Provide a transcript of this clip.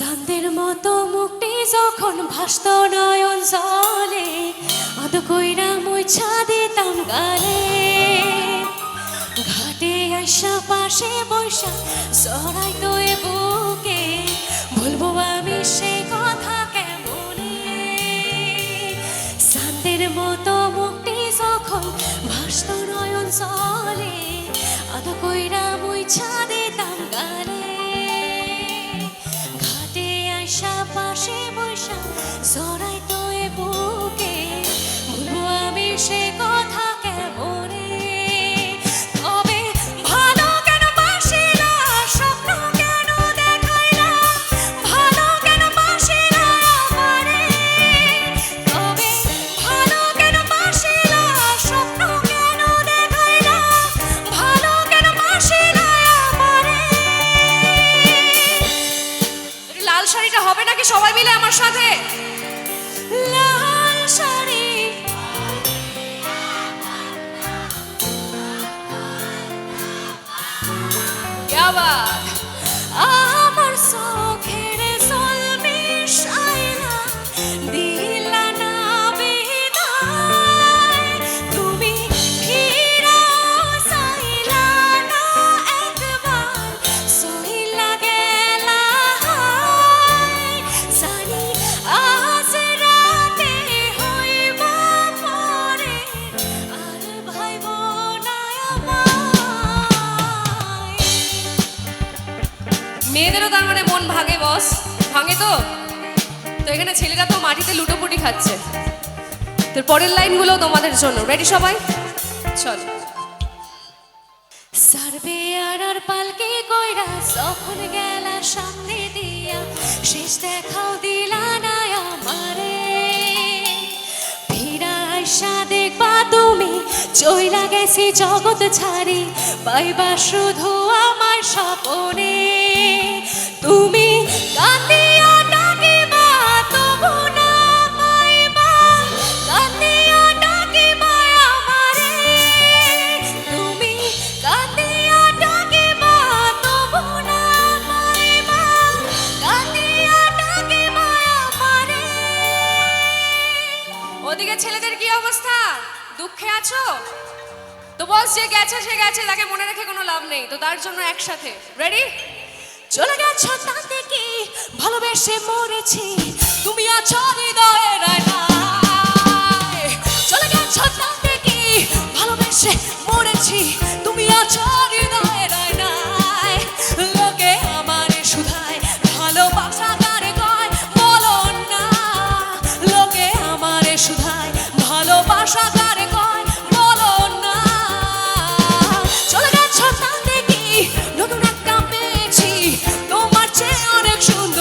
চাঁদের মতো মুক্তি যখন ভাসত নয়ন জলে অত কইরা মুই ছাদে দিতাম গালে। ঘাটে আসা পাশে বৈশা সরাই তো পাশে সবাই মিলে আমার সাথে। লাল আবার মেয়েদেরও তার মানে মন ভাঙে বস ভাঙে তো? তো এখানে ছেলেরা তো মাটিতে লুটোপুটি খাচ্ছে। তোর পরের লাইনগুলো তোমাদের জন্য। রেডি সবাই? চল। সার্ভে আর আর পালকে কইরা, যখন গেলা সামনে দিয়া, শেষ দেখাও দিলা না আমারে। ফিরা আইসা দেখবা তুমি, চইলা গেছি জগৎ ছাড়ি, পাইবা শুধু আমার স্বপনে ওদিকে ছেলেদের কি অবস্থা? দুঃখে আছো? তো বস, যে গেছে, সে গেছে, তাকে মনে রেখে কোনো লাভ নেই, তো তার জন্য একসাথে। রেডি চলে গেছো তাতে কি? ভালোবেসে মরেছি। তুমি আছো আয়নায় চলে গেছো তাতে কি? ভালোবেসে মরেছি। Şunda